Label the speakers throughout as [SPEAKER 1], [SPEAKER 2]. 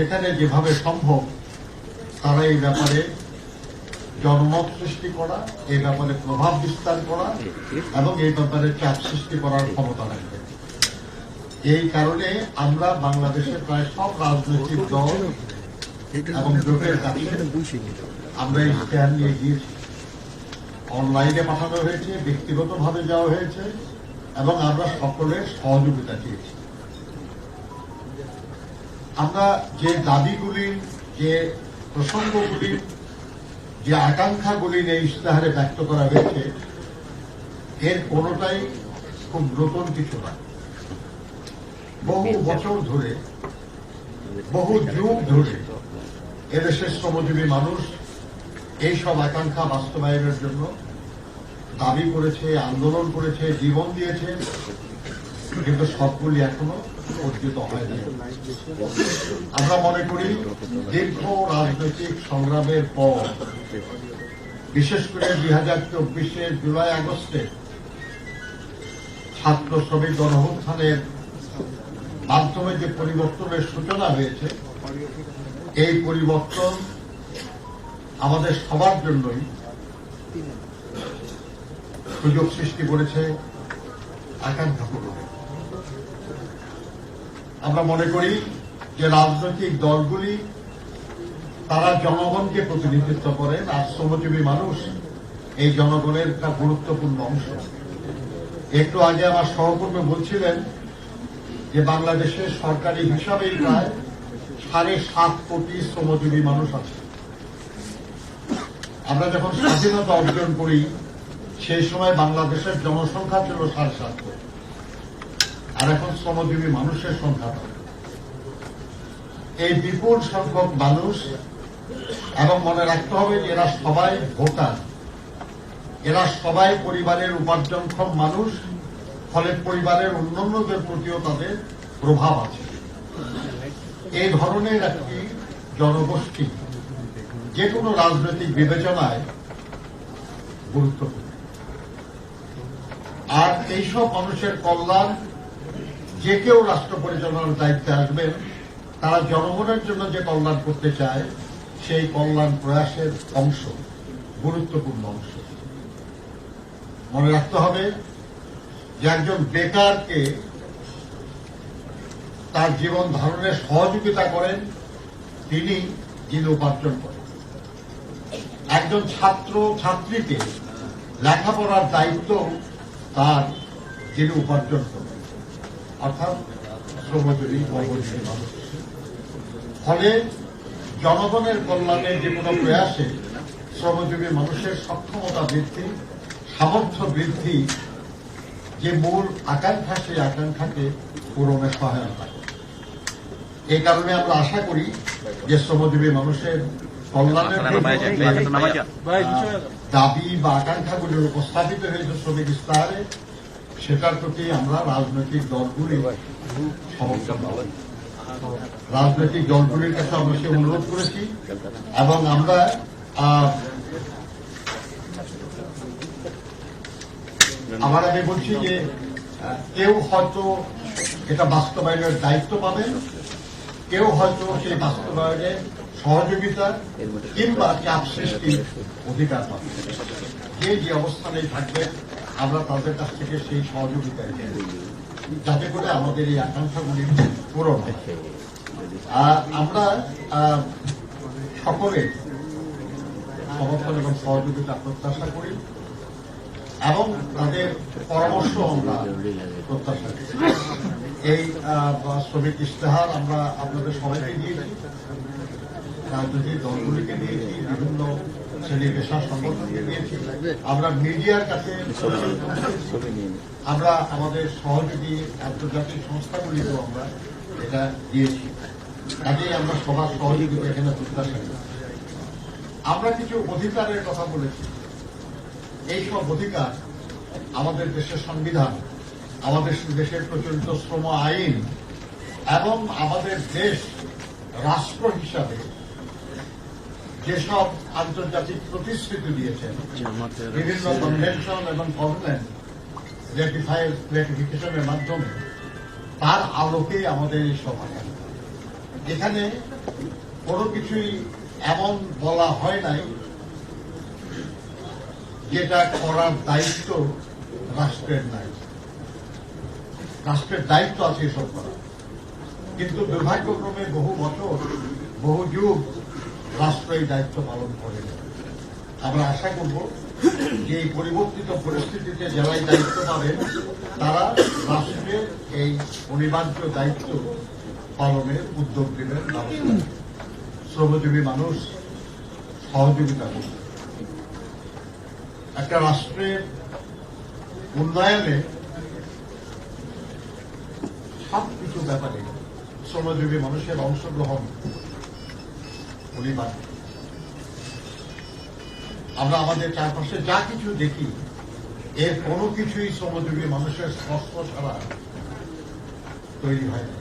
[SPEAKER 1] যেখানে যেভাবে সম্ভব তারা এই ব্যাপারে জনমত সৃষ্টি করা, এই ব্যাপারে প্রভাব বিস্তার করা এবং এই ব্যাপারে চাপ সৃষ্টি করার ক্ষমতা রাখবে। এই কারণে আমরা বাংলাদেশের প্রায় সব রাজনৈতিক দল এবং জোটের কাছে আমরা এই স্ট্যান্ড নিয়ে গিয়েছি অনলাইনে পাঠানো হয়েছে, ব্যক্তিগতভাবে যাওয়া হয়েছে এবং আমরা সকলের সহযোগিতা চেয়েছি। আমরা যে দাবিগুলি, যে প্রসঙ্গগুলি, যে আকাঙ্ক্ষাগুলি এই ইশতেহারে ব্যক্ত করা হয়েছে, এর কোনোটাই খুব নতুন কিছু নয় বহু বছর ধরে, বহু যুগ ধরে এদেশের শ্রমজীবী মানুষ এইসব আকাঙ্ক্ষা বাস্তবায়নের জন্য দাবি করেছে, আন্দোলন করেছে, জীবন দিয়েছে। কিন্তু সবগুলি এখনও অর্জিত হয়নি। আমরা মনে করি দীর্ঘ রাজনৈতিক সংগ্রামের পর, বিশেষ করে দুই হাজার চব্বিশের জুলাই আগস্টে, ছাত্র শ্রমিক গণঅভ্যুত্থানের মাধ্যমে যে পরিবর্তনের সূচনা হয়েছে, এই পরিবর্তন আমাদের সবার জন্যই সুযোগ সৃষ্টি করেছে আকাঙ্ক্ষা পূরণের আমরা মনে করি যে রাজনৈতিক দলগুলি, তারা জনগণকে প্রতিনিধিত্ব করেন আর শ্রমজীবী মানুষ এই জনগণের একটা গুরুত্বপূর্ণ অংশ। একটু আগে আমার সহকর্মী বলছিলেন যে বাংলাদেশের সরকারি হিসাবেই প্রায় সাড়ে সাত কোটি শ্রমজীবী মানুষ আছে। আমরা যখন স্বাধীনতা অর্জন করি, সেই সময় বাংলাদেশের জনসংখ্যা ছিল সাড়ে সাত কোটি। আর এখন শ্রমজীবী মানুষের সংখ্যা? এই বিপুল সংখ্যক মানুষ, এবং মনে রাখতে হবে যে এরা সবাই ভোটার। এরা সবাই পরিবারের উপার্জনক্ষম মানুষ, ফলে পরিবারের অন্যান্যদের প্রতিও তাদের প্রভাব আছে। এই ধরনের একটি জনগোষ্ঠী যে কোনো রাজনৈতিক বিবেচনায় গুরুত্বপূর্ণ। আর এইসব মানুষের কল্যাণ যে কেউ রাষ্ট্র পরিচালনার দায়িত্বে আসবেন, তারা জনগণের জন্য যে কল্যাণ করতে চায়, সেই কল্যাণ প্রয়াসের অংশ, গুরুত্বপূর্ণ অংশ। মনে রাখতে হবে যে একজন বেকারকে তার জীবন ধারণে সহযোগিতা করেন, তিনি যিনি উপার্জন করেন। একজন ছাত্র, ছাত্রীকে লেখাপড়ার দায়িত্ব তার যিনি উপার্জন করেন। অর্থাৎ শ্রমজীবী মানুষ ফলে জনগণের কল্যাণে যে কোনো প্রয়াসে শ্রমজীবী মানুষের সক্ষমতা বৃদ্ধি সামর্থ্য বৃদ্ধি যে মূল আকাঙ্ক্ষা সেই আকাঙ্ক্ষাকে পূরণে সহায়তা এই কারণে আমরা আশা করি যে শ্রমজীবী মানুষের কল্যাণের দাবি বা আকাঙ্ক্ষাগুলি উপস্থাপিত হয়েছে শ্রমিক ইস্তাহারে সেটার প্রতি আমরা রাজনৈতিক দলগুলি রাজনৈতিক দলগুলির কাছে আমরা সে অনুরোধ করেছি এবং আমরা আমার আমি বলছি যে, কেউ হয়তো এটা বাস্তবায়নের দায়িত্ব পাবেন কেউ হয়তো সেই বাস্তবায়নে সহযোগিতা কিংবা চাপ সৃষ্টির অধিকার পাবে। যে যে অবস্থানে থাকবে আমরা তাদের কাছ থেকে সেই সহযোগিতা। যাতে করে আমাদের এই আকাঙ্ক্ষাগুলি পূরণ আমরা সকলে সমর্থন এবং সহযোগিতা প্রত্যাশা করি এবং তাদের পরামর্শ আমরা প্রত্যাশা করি। এই শ্রমিক ইশতেহার আমরা আপনাদের সবাইকে দিয়েছি। রাজনৈতিক দলগুলিকে দিয়েছি, বিভিন্ন শ্রেণি পেশা সংগঠনকে দিয়েছি আমরা মিডিয়ার কাছে আমরা আমাদের সহযোগী আন্তর্জাতিক সংস্থাগুলিকেও আমরা এটা দিয়েছি। কাজেই আমরা সবার সহযোগিতা এখানে প্রত্যাশা করি। আমরা কিছু অধিকারের কথা বলেছি। এই সব অধিকার আমাদের দেশের সংবিধান, আমাদের দেশের প্রচলিত শ্রম আইন এবং আমাদের দেশ রাষ্ট্র হিসাবে যেসব আন্তর্জাতিক প্রতিশ্রুতি দিয়েছেন, বিভিন্ন কনভেনশন এবং কভেন্ট রেটিফিকেশনের মাধ্যমে, তার আলোকে আমাদের এই সভা। এখানে কোনো কিছুই এমন বলা হয় নাই যেটা করার দায়িত্ব রাষ্ট্রের নাই। রাষ্ট্রের দায়িত্ব আছে এসব করা কিন্তু দুর্ভাগ্যক্রমে বহু বছর, বহু যুগ রাষ্ট্র দায়িত্ব পালন করে। আমরা আশা করব যে এই পরিবর্তিত পরিস্থিতিতে যারাই দায়িত্ব পাবেন তারা রাষ্ট্রের এই অনিবার্য দায়িত্ব পালনের উদ্যোগ নেবেন শ্রমজীবী মানুষ সহযোগিতা করবে। একটা রাষ্ট্রের উন্নয়নে সব কিছু ব্যাপারে শ্রমজীবী মানুষের অংশগ্রহণ অনিবার্য আমরা আমাদের চারপাশে যা কিছু দেখি, এর কোনো কিছুই শ্রমজীবী মানুষের স্পর্শ ছাড়া তৈরি হয় না।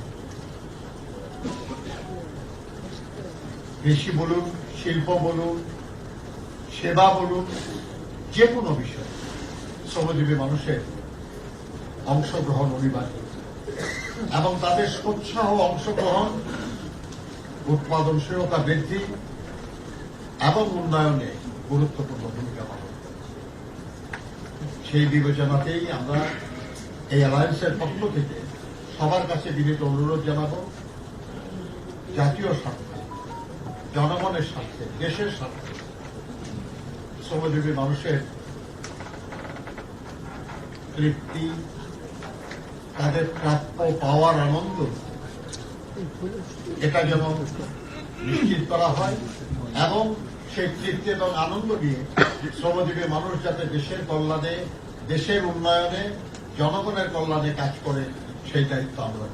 [SPEAKER 1] কৃষি বলুন, শিল্প বলুন, সেবা বলুন যে কোনো বিষয় শ্রমজীবী মানুষের অংশগ্রহণ অনিবার্য। এবং তাদের সোৎসাহ অংশগ্রহণ উৎপাদনশীলতা বৃদ্ধি এবং উন্নয়নে গুরুত্বপূর্ণ ভূমিকা পালন সেই বিবেচনাতেই আমরা এই অ্যালায়েন্সের পক্ষ থেকে সবার কাছে বিনীত অনুরোধ জানাব, জাতীয় স্বার্থে, জনগণের স্বার্থে, দেশের স্বার্থে শ্রমজীবী মানুষের তৃপ্তি, তাদের প্রাপ্য পাওয়ার আনন্দ এটা যেমন নিশ্চিত করা হয়, এবং সেই তৃপ্তি এবং আনন্দ নিয়ে শ্রমজীবী মানুষ যাতে দেশের কল্যাণে, দেশের উন্নয়নে, জনগণের কল্যাণে কাজ করে, সেই দায়িত্ব আমরা।